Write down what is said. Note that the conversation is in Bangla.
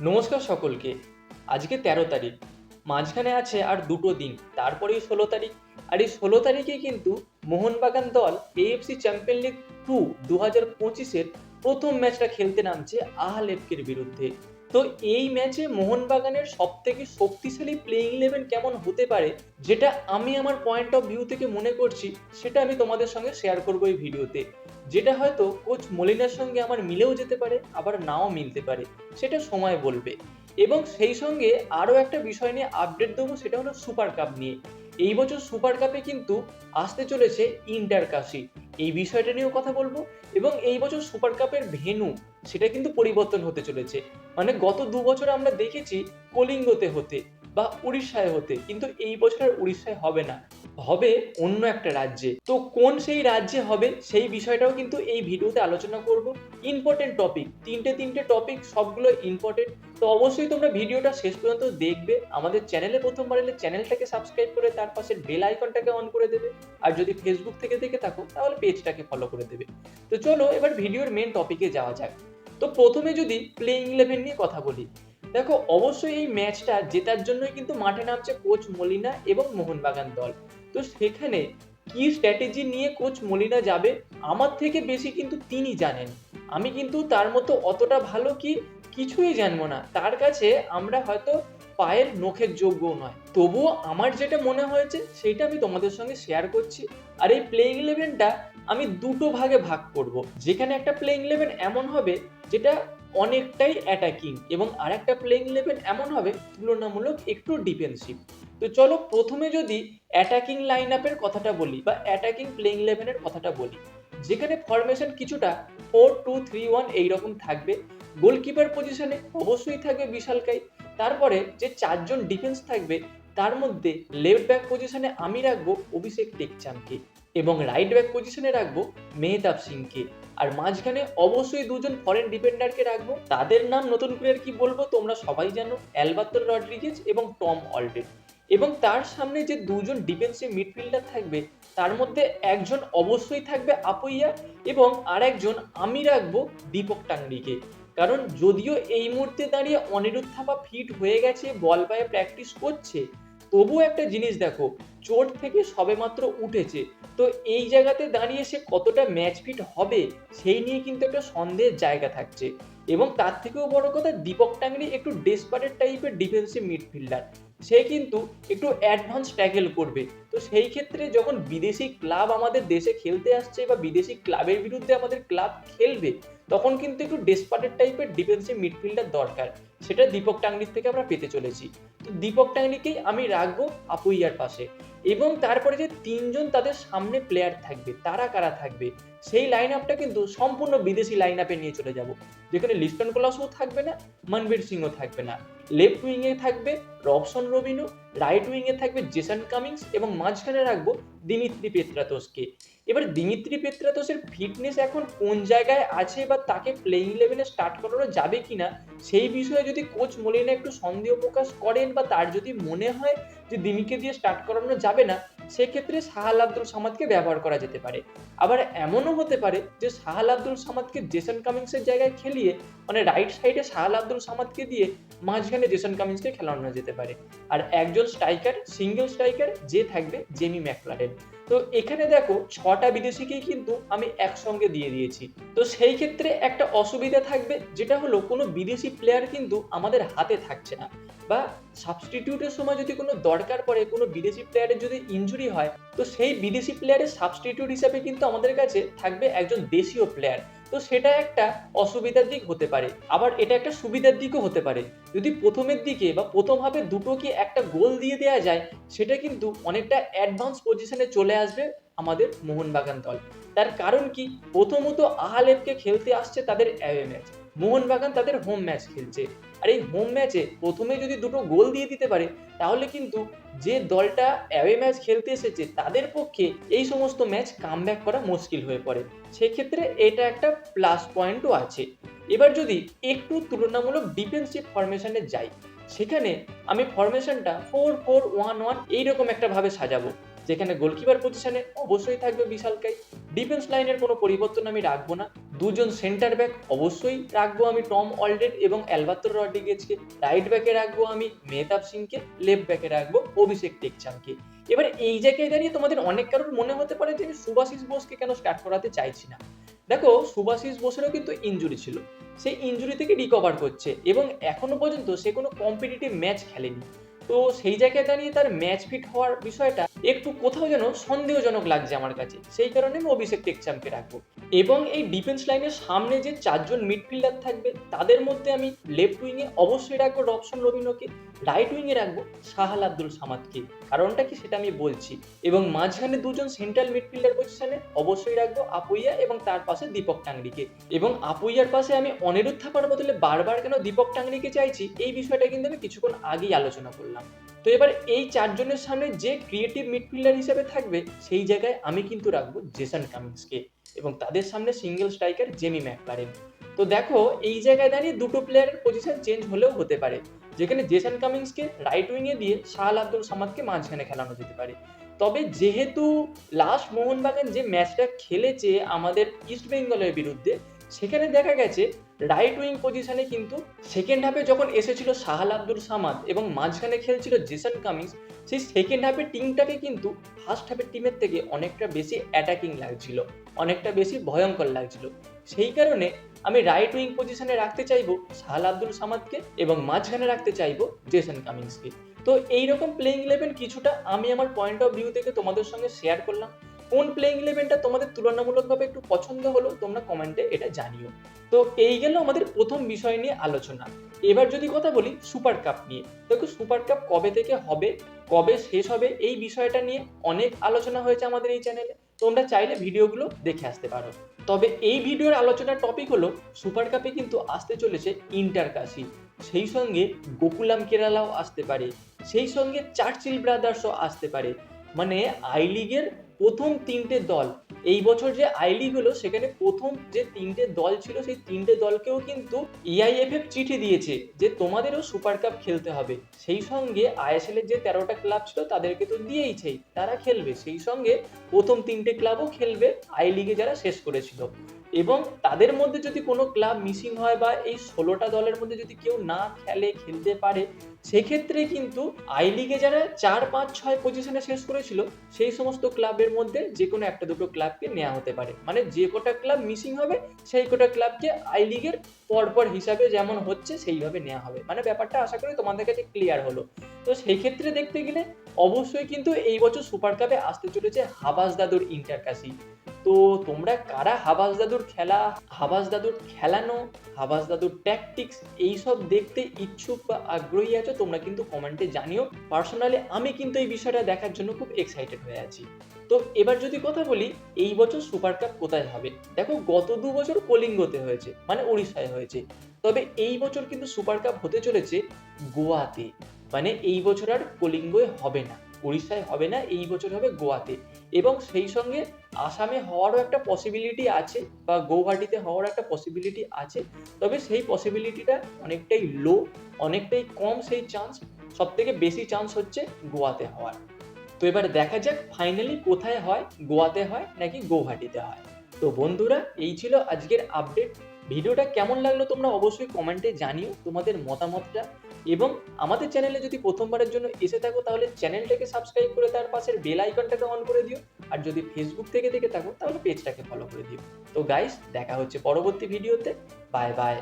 নমস্কার সকলকে। আজকে তেরো তারিখ। মাঝখানে আছে আর দুটো দিন, তারপরেই ষোলো তারিখ। আর এই ষোলো তারিখে কিন্তু মোহনবাগান দল এএফসি চ্যাম্পিয়ন লিগ টু দু হাজার পঁচিশের প্রথম ম্যাচটা খেলতে নামছে আহলেফকের বিরুদ্ধে। তো এই ম্যাচে মোহনবাগানের সব থেকে শক্তিশালী প্লেইং ইলেভেন কেমন হতে পারে, যেটা আমি আমার পয়েন্ট অফ ভিউ থেকে মনে করছি, সেটা আমি তোমাদের সঙ্গে শেয়ার করব এই ভিডিওতে। যেটা হয়তো কোচ মলিনার সঙ্গে আমার মিলেও যেতে পারে, আবার নাও মিলতে পারে, সেটা সময় বলবে। এবং সেই সঙ্গে আরও একটা বিষয় নিয়ে আপডেট দেবো, সেটা হলো সুপার কাপ নিয়ে। এই বছর সুপার কাপে কিন্তু আসতে চলেছে ইন্টার কাশি এই বিষয়টা নিয়েও কথা বলব এবং এই বছর সুপার কাপের ভেনু সেটা কিন্তু পরিবর্তন হতে চলেছে। মানে গত দু বছর আমরা দেখেছি কলিঙ্গতে হতে বা উড়িষ্যায় হতে, কিন্তু এই বছর আর উড়িষ্যায় হবে না। হবে অন্য একটা রাজ্যে। তো কোন সেই রাজ্যে হবে সেই বিষয়টাও কিন্তু এই ভিডিওতে আলোচনা করব। ইম্পর্টেন্ট টপিক তিনটে তিনটে টপিক সবগুলো ইম্পর্টেন্ট তো অবশ্যই তোমরা ভিডিওটা শেষ পর্যন্ত দেখবে। আমাদের চ্যানেলে প্রথমবার এলে চ্যানেলটাকে সাবস্ক্রাইব করে তার পাশে বেল আইকনটাকে অন করে দেবে। আর যদি ফেসবুক থেকে দেখে থাকো, তাহলে পেজটাকে ফলো করে দেবে। তো চলো এবার ভিডিওর মেন টপিকে যাওয়া যাক। তো প্রথমে যদি প্লেইং ইলেভেন নিয়ে কথা বলি। দেখো, অবশ্যই এই ম্যাচটা জেতার জন্যই কিন্তু মাঠে নামছে কোচ মলিনা এবং মোহনবাগান দল। তো সেখানে কি স্ট্র্যাটেজি নিয়ে কোচ মলিনা যাবে? আমার থেকে বেশি কিন্তু তিনি জানেন। আমি কিন্তু তার মতো অতটা ভালো কি কিছুই জানব না। তার কাছে আমরা হয়তো পায়ের নখের যোগ্য নয়। তবুও আমার যেটা মনে হয়েছে, সেটা আমি তোমাদের সঙ্গে শেয়ার করছি। আর এই প্লেইং ইলেভেনটা আমি দুটো ভাগে ভাগ করব। যেখানে একটা প্লেইং ইলেভেন এমন হবে, যেটা অনেকটাই অ্যাটাকিং এবং আরেকটা প্লেইং ইলেভেন এমন হবে তুলনামূলক একটু ডিফেন্সিভ তো চলো প্রথমে যদি অ্যাটাকিং লাইন আপের কথাটা বলি বা অ্যাটাকিং প্লেইং ইলেভেনের কথাটা বলি, যেখানে ফরমেশন কিছুটা ফোর টু থ্রি ওয়ান এইরকম থাকবে। গোলকিপার পজিশনে অবশ্যই থাকবে বিশালকাই তারপরে যে চারজন ডিফেন্স থাকবে, তার মধ্যে লেফট ব্যাক পজিশনে আমি রাখব অভিষেক টেকচামকে এবং রাইট ব্যাক পজিশনে রাখব মেহতাব সিংকে। আর মাঝখানে অবশ্যই দুজন ফরেন ডিফেন্ডারকে রাখব। তাদের নাম নতুন আর কি বলব তোমরা সবাই জানো, অ্যালবার্তো রড্রিগেজ এবং টম অলডেন। এবং তার সামনে যে দুজন ডিফেন্সিভ মিডফিল্ডার থাকবে, তার মধ্যে একজন অবশ্যই থাকবে আপুইয়া এবং আর একজন আমি রাখব দীপক টাংরিকে। কারণ যদিও এই মুহূর্তে দাঁড়িয়ে অনিরুদ্ধ থাপা ফিট হয়ে গেছে, বল পায়ে প্র্যাকটিস করছে তবুও একটা জিনিস দেখো, চোট থেকে সবেমাত্র উঠেছে। তো এই জায়গাতে দাঁড়িয়ে সে কতটা ম্যাচ ফিট হবে, সেই নিয়ে কিন্তু একটা সন্দেহের জায়গা থাকছে। এবং তার থেকেও বড় কথা, দীপক টাংরি একটু ডেসপারেট টাইপের ডিফেন্সিভ মিডফিল্ডার সে কিন্তু একটু অ্যাডভান্স ট্যাকেল করবে। তো সেই ক্ষেত্রে যখন বিদেশি ক্লাব আমাদের দেশে খেলতে আসছে বা বিদেশি ক্লাবের বিরুদ্ধে আমাদের ক্লাব খেলবে তখন কিন্তু একটু ডেসপার্টেড টাইপের ডিফেন্সিভ মিডফিল্ডার দরকার। সেটা দীপক টাংলির থেকে আমরা পেতে চলেছি। তো দীপক টাংলিকেই আমি রাখব আপুইয়ার পাশে। এবং তারপরে যে তিনজন তাদের সামনে প্লেয়ার থাকবে, তারা কারা থাকবে? সেই লাইন আপটা কিন্তু সম্পূর্ণ বিদেশি লাইন আপে নিয়ে চলে যাব। যেখানে লিস্টন কোলাসও থাকবে না মনবীর সিংও থাকবে না। লেফট উইংয়ে থাকবে রবসন রবিনো রাইট উইংয়ে থাকবে জেসন কামিংস এবং মাঝখানে রাখব দিমিত্রি পেত্রাতোসকে এবার দিমিত্রি পেত্রাতোসের ফিটনেস এখন কোন জায়গায় আছে বা তাকে প্লেইং ইলেভেনে স্টার্ট করানো যাবে কিনা, সেই বিষয়ে যদি কোচ মলিনা একটু সন্দেহ প্রকাশ করেন বা তার যদি মনে হয় যে দিমিকে দিয়ে স্টার্ট করানো যাবে না সেক্ষেত্রে সাহাল আব্দুল সামাদকে ব্যবহার করা যেতে পারে। আবার এমনও হতে পারে যে সাহাল আব্দুল সামাদকে জেসন কামিংসের জায়গায় খেলিয়ে মানে রাইট সাইডে সাহাল আব্দুল সামাদকে দিয়ে মাঝখানে জেসন কামিংসকে খেলানো যেতে পারে। আর একজন স্ট্রাইকার সিঙ্গেল স্ট্রাইকার যে থাকবে জেমি ম্যাকলারেন তো এখানে দেখো, ছটা বিদেশিকেই কিন্তু আমি একসঙ্গে দিয়ে দিয়েছি। তো সেই ক্ষেত্রে একটা অসুবিধা থাকবে, যেটা হলো কোনো বিদেশি প্লেয়ার কিন্তু আমাদের হাতে থাকছে না। বা সাবস্টিটিউটের সময় যদি কোনো দরকার পড়ে, কোনো বিদেশি প্লেয়ারের যদি ইঞ্জুরি হয়, তো সেই বিদেশি প্লেয়ারের সাবস্টিটিউট হিসাবে কিন্তু আমাদের কাছে থাকবে একজন দেশীয় প্লেয়ার তো সেটা একটা অসুবিধার দিক হতে পারে। আবার এটা একটা সুবিধার দিকও হতে পারে। যদি প্রথমের দিকে বা প্রথমভাবে দুটোকে একটা গোল দিয়ে দেওয়া যায়, সেটা কিন্তু অনেকটা অ্যাডভান্স পজিশনে চলে আসবে আমাদের মোহনবাগান দল। তার কারণ কি? প্রথমত আহালেবকে খেলতে আসছে তাদের অ্যাওয়ে ম্যাচ মোহনবাগান তাদের হোম ম্যাচ খেলছে। আর এই হোম ম্যাচে প্রথমে যদি দুটো গোল দিয়ে দিতে পারে, তাহলে কিন্তু যে দলটা অ্যাওয়ে ম্যাচ খেলতে এসেছে, তাদের পক্ষে এই সমস্ত ম্যাচ কাম করা মুশকিল হয়ে পড়ে। সেক্ষেত্রে এটা একটা প্লাস পয়েন্টও আছে। এবার যদি একটু তুলনামূলক ডিফেন্সিভ ফরমেশনে যাই, সেখানে আমি ফরমেশনটা ফোর ফোর ওয়ান ওয়ান এইরকম একটা ভাবে সাজাবো। যেখানে গোলকিপার পজিশনে অবশ্যই থাকবে বিশালকাই ডিফেন্স লাইনের কোনো পরিবর্তন আমি রাখব না। দুজন সেন্টার ব্যাক অবশ্যই রাখব আমি টম অলডেড এবং অ্যালবাত্র রড্রিগেজকে। রাইট ব্যাকে রাখব আমি মেহতাব সিংকে লেফট ব্যাকে রাখব অভিষেক টেকচামকে। এবার এই জায়গায় দাঁড়িয়ে তোমাদের অনেক কারোর মনে হতে পারে যে আমি সুভাশিস বোসকে কেন স্টার্ট করাতে চাইছি না। দেখো সুভাশিস বোসেরও কিন্তু ইঞ্জুরি ছিল। সেই ইঞ্জুরি থেকে রিকভার করছে এবং এখনও পর্যন্ত সে কোনো কম্পিটিটিভ ম্যাচ খেলেনি। তো সেই জায়গায় দাঁড়িয়ে তার ম্যাচ ফিট হওয়ার বিষয়টা একটু কোথাও যেন সন্দেহজনক লাগছে আমার কাছে। সেই কারণে আমি অভিষেক টেকচামকে রাখব। এবং এই ডিফেন্স লাইনের সামনে যে চারজন মিডফিল্ডার থাকবে, তাদের মধ্যে আমি লেফট উইংয়ে অবশ্যই রাখব রবসন রবিনোকে রাইট উইংয়ে রাখব সাহাল আব্দুল সামাদকে। কারণটা কি সেটা আমি বলছি। এবং মাঝখানে দুজন সেন্ট্রাল মিডফিল্ডার পজিশনে অবশ্যই রাখব আপুইয়া এবং তার পাশে দীপক টাংরিকে। এবং আপুইয়ার পাশে আমি অনিরুদ্ধ থাকার বদলে বারবার কেন দীপক টাংরিকে চাইছি, এই বিষয়টা কিন্তু আমি কিছুক্ষণ আগেই আলোচনা করলাম। তো এবার এই চারজনের সামনে যে ক্রিয়েটিভ মিডফিল্ডার হিসেবে থাকবে, সেই জায়গায় আমি কিন্তু রাখব জেসন কামিংসকে এবং তাদের সামনে সিঙ্গেল স্ট্রাইকার জেমি ম্যাকলারেন তো দেখো, এই জায়গায় দাঁড়িয়ে দুটো প্লেয়ারের পজিশন চেঞ্জ হলেও হতে পারে, যেখানে জেসন কামিংসকে রাইট উইংয়ে দিয়ে শাহাল আব্দুল সামাদকে মাঝখানে খেলানো যেতে পারে। তবে যেহেতু লাস্ট মোহনবাগান যে ম্যাচটা খেলেছে আমাদের ইস্ট বেঙ্গলের বিরুদ্ধে সেখানে দেখা গেছে রাইট উইং পজিশনে কিন্তু সেকেন্ড হাফে যখন এসেছিল সাহাল আব্দুল সামাদ এবং মাঝখানে খেলছিল জেসন কামিংস সেই সেকেন্ড হাফের টিমটাকে কিন্তু ফার্স্ট হাফের টিমের থেকে অনেকটা বেশি অ্যাটাকিং লাগছিল, অনেকটা বেশি ভয়ঙ্কর লাগছিল। সেই কারণে আমি রাইট উইং পজিশনে রাখতে চাইব সাহাল আব্দুল সামাদকে এবং মাঝখানে রাখতে চাইব জেসন কামিংসকে তো এইরকম প্লেইং ইলেভেন কিছুটা আমি আমার পয়েন্ট অফ ভিউ থেকে তোমাদের সঙ্গে শেয়ার করলাম। কোন প্লেইং ইলেভেনটা তোমাদের তুলনামূলকভাবে একটু পছন্দ হলো, তোমরা কমেন্টে এটা জানিও। তো এই গেল আমাদের প্রথম বিষয় নিয়ে আলোচনা। এবার যদি কথা বলি সুপার কাপ নিয়ে। দেখো সুপার কাপ কবে থেকে হবে, কবে শেষ হবে, এই বিষয়টা নিয়ে অনেক আলোচনা হয়েছে আমাদের এই চ্যানেলে তোমরা চাইলে ভিডিওগুলো দেখে আসতে পারো। তবে এই ভিডিওর আলোচনার টপিক হলো সুপার কাপে কিন্তু আসতে চলেছে ইন্টার কাশি সেই সঙ্গে গোকুলাম কেরালাও আসতে পারে। সেই সঙ্গে চার্চিল ব্রাদার্সও আসতে পারে। মানে আই লিগের প্রথম তিনটে দল। এই বছর যে আই লিগ হলো, সেখানে প্রথম যে তিনটে দল ছিল, সেই তিনটে দলকেও কিন্তু E ইআইএফএফ চিঠি দিয়েছে যে তোমাদেরও সুপার কাপ খেলতে হবে। সেই সঙ্গে আইএসএল এর যে তেরোটা ক্লাব ছিল, তাদেরকে তো দিয়েইছেই, তারা খেলবে। সেই সঙ্গে প্রথম তিনটে ক্লাবও খেলবে আই লিগে যারা শেষ করেছিল। এবং তাদের মধ্যে যদি কোনো ক্লাব মিসিং হয় বা এই ষোলোটা দলের মধ্যে যদি কেউ না খেলে, খেলতে পারে, সেক্ষেত্রে কিন্তু আই লিগে যারা চার, পাঁচ, ছয় পজিশনে শেষ করেছিল, সেই সমস্ত ক্লাবের মধ্যে যে কোনো একটা দুটো ক্লাবকে নেওয়া হতে পারে। মানে যে কোটা ক্লাব মিসিং হবে, সেই কোটা ক্লাবকে আই লিগের পরপর হিসাবে যেমন হচ্ছে, সেইভাবে নেওয়া হবে। মানে ব্যাপারটা আশা করি তোমাদের কাছে ক্লিয়ার হলো। তো সেই ক্ষেত্রে দেখতে গেলে অবশ্যই কিন্তু এই বছর সুপার কাপে আসতে চলেছে হাবাস দাদুর ইন্টার কাশি তো তোমরা কারা হাবাস দাদুর খেলা, হাবাস দাদুর খেলানো, হাবাস দাদুর ট্যাকটিক্স এইসব দেখতে ইচ্ছুক বা আগ্রহী আছো, তোমরা কিন্তু কমেন্টে জানিও। পার্সোনালি আমি কিন্তু এই বিষয়টা দেখার জন্য খুব এক্সাইটেড হয়ে আছি। তো এবার যদি কথা বলি, এই বছর সুপার কাপ কোথায় হবে? দেখো, গত দু বছর কলিঙ্গতে হয়েছে মানে উড়িষ্যায় হয়েছে। তবে এই বছর কিন্তু সুপার কাপ হতে চলেছে গোয়াতে। মানে এই বছর আর কলিঙ্গয়ে হবে না। উড়িষ্যায় হবে না, এই বছর হবে গোয়াতে। এবং সেই সঙ্গে আসামে হওয়ারও একটা পসিবিলিটি আছে বা গৌহাটিতে হওয়ার একটা পসিবিলিটি আছে। তবে সেই পসিবিলিটিটা অনেকটাই লো অনেকটাই কম সেই চান্স সব থেকে বেশি চান্স হচ্ছে গোয়াতে হওয়ার। তো এবার দেখা যাক ফাইনালি কোথায় হয়, গোয়াতে হয় নাকি গৌহাটিতে হয়। তো বন্ধুরা, এই ছিল আজকের আপডেট ভিডিওটা কেমন লাগল তোমরা অবশ্যই কমেন্টে জানিও তোমাদের মতামতটা। এবং আমাদের চ্যানেলে যদি প্রথমবারের জন্য এসে থাকো, তাহলে চ্যানেলটাকে সাবস্ক্রাইব করে তার পাশের বেল আইকনটাকে অন করে দিও। আর যদি ফেসবুক থেকে দেখে থাকো, তাহলে পেজটাকে ফলো করে দিও। তো গাইস দেখা হচ্ছে পরবর্তী ভিডিওতে বাই বাই